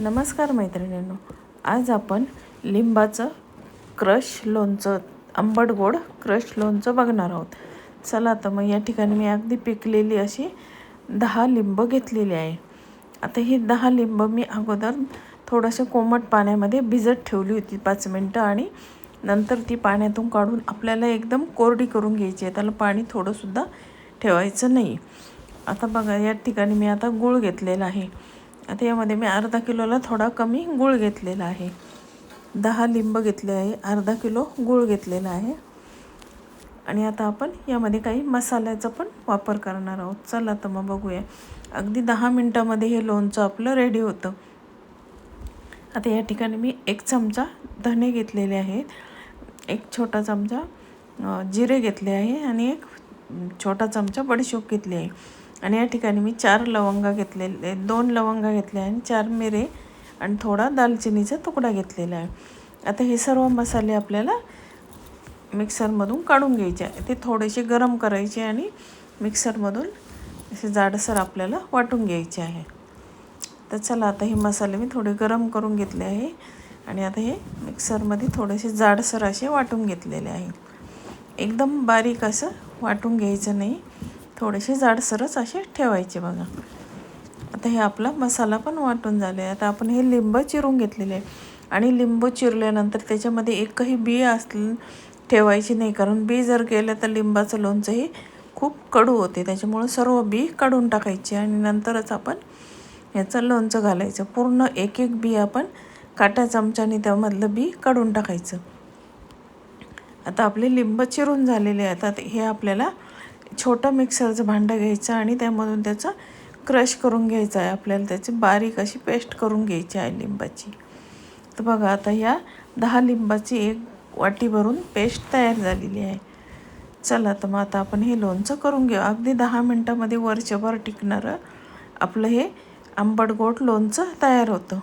नमस्कार मैत्रिणींनो आज आपण लिंबाचं क्रश लोणचं आंबट गोड क्रश लोणचं बघणार आहोत. चला तर मग या ठिकाणी मी अगदी पिकलेली अशी दहा लिंब घेतलेली आहे. आता ही दहा लिंब मी अगोदर थोडंसं कोमट पाण्यामध्ये भिजत ठेवली होती पाच मिनटं आणि नंतर ती पाण्यातून काढून आपल्याला एकदम कोरडी करून घ्यायची आहे. त्याला पाणी थोडंसुद्धा ठेवायचं नाही. आता बघा या ठिकाणी मी आता गूळ घेतलेला आहे. आता यामध्ये मी अर्धा किलोला थोडा कमी गूळ घेतलेला आहे. दहा लिंब घेतले आहे. अर्धा किलो गूळ घेतलेला आहे. आणि आता आपण यामध्ये काही मसाल्याचा पण वापर करणार आहोत. चला तर मग बघूया. अगदी दहा मिनटामध्ये हे लोणचं आपलं रेडी होतं. आता या ठिकाणी मी एक चमचा धने घेतलेले आहेत. एक छोटा चमचा जिरे घेतले आहे आणि एक छोटा चमचा बडीशोप घेतली आहे. आणि या ठिकाणी मी चार लवंगा घेतलेले दोन लवंगा घेतले आणि चार मिरे आणि थोडा दालचिनीचा तुकडा घेतलेला आहे. आता हे सर्व मसाले आपल्याला मिक्सरमधून काढून घ्यायचे आहे. ते थोडेसे गरम करायचे आणि मिक्सरमधून असे जाडसर आपल्याला वाटून घ्यायचे आहे. तर चला आता हे मसाले मी थोडे गरम करून घेतले आहे आणि आता हे मिक्सरमध्ये थोडेसे जाडसर असे वाटून घेतलेले आहे. एकदम बारीक असं वाटून घ्यायचं नाही. थोडेसे जाडसरच असे ठेवायचे बघा. आता हे आपला मसाला पण वाटून झाले आता आपण हे लिंब चिरून घेतलेले आहे. आणि लिंबू चिरल्यानंतर त्याच्यामध्ये एकही बी असलं ठेवायची नाही. कारण बी जर गेलं तर लिंबाचं लोणचंही खूप कडू होते. त्याच्यामुळं सर्व बी काढून टाकायचे आणि नंतरच आपण याचं लोणचं घालायचं. पूर्ण एक एक बी आपण काट्या चमच्याने त्यामधलं बी काढून टाकायचं. आता आपले लिंब चिरून झालेले आहेत. आता हे आपल्याला छोटं मिक्सरचं भांडं घ्यायचं आणि त्यामधून त्याचं क्रश करून घ्यायचं आहे. आपल्याला त्याची बारीक अशी पेस्ट करून घ्यायची आहे लिंबाची. तर बघा आता ह्या दहा लिंबाची एक वाटी भरून पेस्ट तयार झालेली आहे. चला तर मग आता आपण हे लोणचं करून घेऊ. अगदी दहा मिनटामध्ये वर्षभर टिकणारं आपलं हे आंबट गोड लोणचं तयार होतं.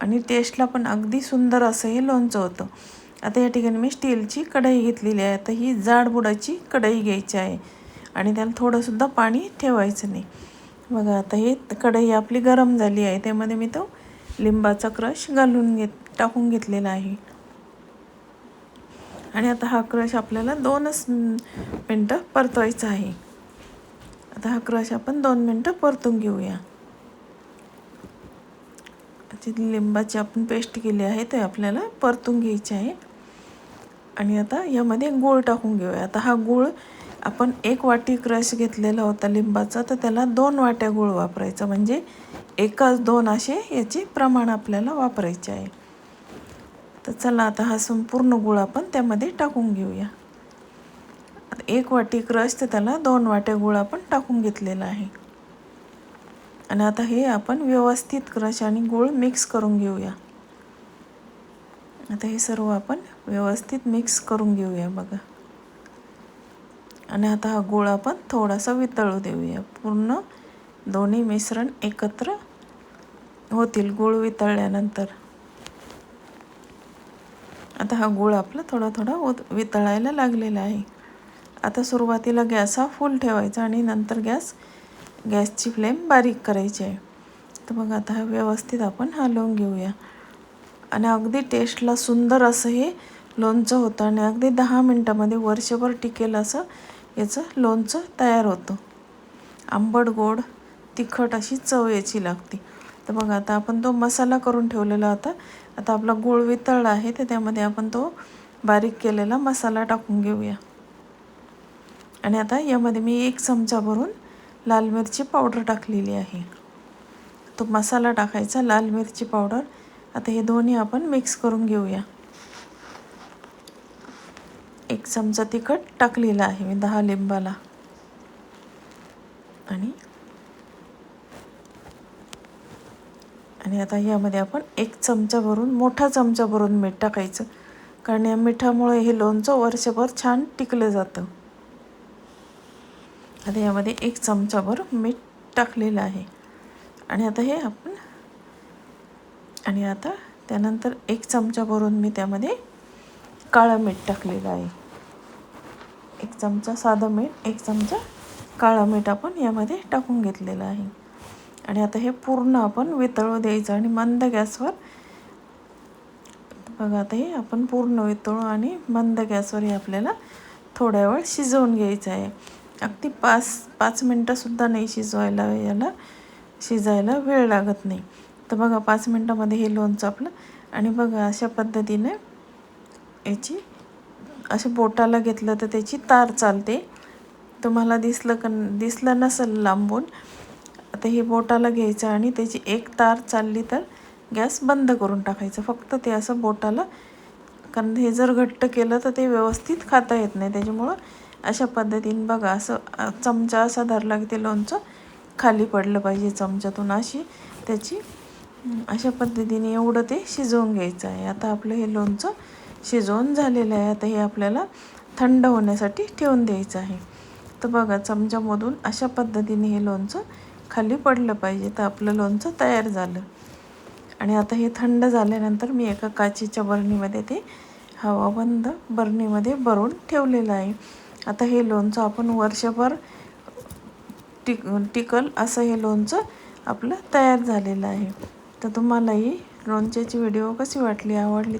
आणि टेस्टला पण अगदी सुंदर असं हे लोणचं होतं. आता या ठिकाणी मी स्टीलची कढई घेतलेली आहे. आता ही जाड बुडाची कढई घ्यायची आहे. आणि त्याला थोडंसुद्धा पाणी ठेवायचं नाही. बघा आता ही कढई आपली गरम झाली आहे. त्यामध्ये मी तो लिंबाचा क्रश घालून घेत टाकून घेतलेला आहे. आणि आता हा क्रश आपल्याला दोनच मिनटं परतवायचा आहे. आता हा क्रश आपण दोन मिनटं परतून घेऊया. जी लिंबाची आपण पेस्ट केली आहे ते आपल्याला परतून घ्यायची आहे. आणि आता यामध्ये गूळ टाकून घेऊया. आता हा गूळ आपण एक वाटी क्रश घेतलेला होता लिंबाचा तर त्याला दोन वाट्या गूळ वापरायचा. म्हणजे एकाच दोन असे याचे प्रमाण आपल्याला वापरायचे आहे. तर चला आता हा संपूर्ण गूळ आपण त्यामध्ये टाकून घेऊया. एक वाटी क्रश तर त्याला दोन वाट्या गूळ आपण टाकून घेतलेला आहे. आणि आता हे आपण व्यवस्थित क्रश आणि गूळ मिक्स करून घेऊया. आता हे सर्व आपण व्यवस्थित मिक्स करून घेऊया बघा. आणि आता हा गूळ आपण थोडासा वितळू देऊया. पूर्ण दोन्ही मिश्रण एकत्र होतील गूळ वितळल्यानंतर. आता हा गूळ आपला थोडा थोडा ओत वितळायला लागलेला आहे. आता सुरुवातीला गॅस हा फुल ठेवायचा आणि नंतर गॅस गॅसची फ्लेम बारीक करायची आहे. तर मग आता हा व्यवस्थित आपण हलवून घेऊया. आणि अगदी टेस्टला सुंदर असं हे लोणचं होतं आणि अगदी दहा मिनटामध्ये वर्षभर टिकेल असं याचं लोणचं तयार होतं. आंबट गोड तिखट अशी चव याची लागते. तर मग आता आपण तो मसाला करून ठेवलेला होता. आता आपला गूळ वितळला आहे तर त्यामध्ये आपण तो बारीक केलेला मसाला टाकून घेऊया. आणि आता यामध्ये मी एक चमचा भरून लाल मिरची पावडर टाकलेली आहे. तो मसाला टाकायचा लाल मिरची पावडर. आता हे दोन्ही आपण मिक्स करून घेऊया. एक चमचा तिखट टाकलेला आहे मी दहा लिंबाला. आणि आणि आता यामध्ये आपण एक चमचा भरून मोठा चमचा भरून मीठ टाकायचं. कारण या मिठामुळे हे लोणचं वर्षभर छान टिकलं जातं. आता यामध्ये एक चमचाभर मीठ टाकलेलं आहे. आणि आता हे आपण आणि आता त्यानंतर एक चमचा भरून मी त्यामध्ये काळं मीठ टाकलेलं आहे. एक चमचा साधं मीठ एक चमचा काळं मीठ आपण यामध्ये टाकून घेतलेलं आहे. आणि आता हे पूर्ण आपण वितळू द्यायचं आणि मंद गॅसवर बघा आता हे आपण पूर्ण वितळू आणि मंद गॅसवर हे आपल्याला थोड्या वेळ शिजवून घ्यायचं आहे. अगदी पाच पाच मिनटंसुद्धा नाही शिजवायला याला शिजायला वेळ लागत नाही. तर बघा पाच मिनटामध्ये हे लोणचं आपलं आणि बघा अशा पद्धतीने याची अशा बोटाला घेतलं तर त्याची तार चालते. तुम्हाला दिसलं कन दिसलं नसेल लांबून आता हे बोटाला घ्यायचं आणि त्याची एक तार चालली तर गॅस बंद करून टाकायचं. फक्त ते असं बोटाला कारण हे जर घट्ट केलं तर ते व्यवस्थित खाता येत नाही. त्याच्यामुळं अशा पद्धतीने बघा असं चमचा असा धरला की ते लोणचं खाली पडलं पाहिजे चमच्यातून अशी. त्याची अशा पद्धतीने एवढं ते शिजवून घ्यायचं आहे. आता आपलं हे लोणचं शिजवून झालेलं आहे. आता हे आपल्याला थंड होण्यासाठी ठेवून द्यायचं आहे. तर बघा चमच्यामधून अशा पद्धतीने हे लोणचं खाली पडलं पाहिजे. तर आपलं लोणचं तयार झालं. आणि आता हे थंड झाल्यानंतर मी एका काचेच्या बरणीमध्ये ते हवाबंद बरणीमध्ये भरून ठेवलेलं आहे. आता हे लोणचं आपण वर्षभर टिक टिकल असं हे लोणचं आपलं तयार झालेलं आहे. तर तुम्हाला ही लोणच्याची व्हिडिओ कशी वाटली आवडली?